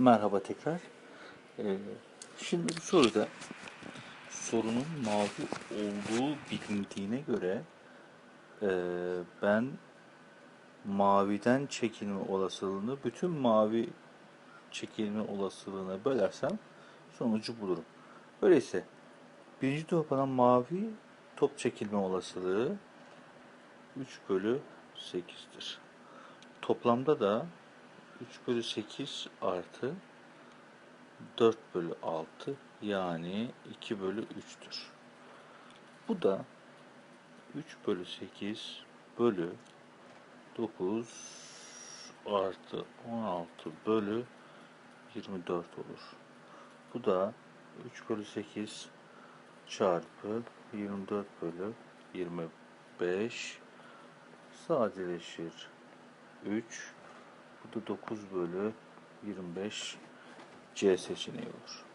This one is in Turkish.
Merhaba tekrar. Ee, şimdi bu soruda sorunun mavi olduğu bilindiğine göre ee, ben maviden çekilme olasılığını bütün mavi çekilme olasılığına bölersem sonucu bulurum. Öyleyse birinci topadan mavi top çekilme olasılığı 3 bölü 8'dir. Toplamda da 3 bölü 8 artı 4 bölü 6 yani 2 bölü 3'tür. Bu da 3 bölü 8 bölü 9 artı 16 bölü 24 olur. Bu da 3 bölü 8 çarpı 24 bölü 25 sadeleşir 3 bu da 9 bölü 25 C seçeneği olur.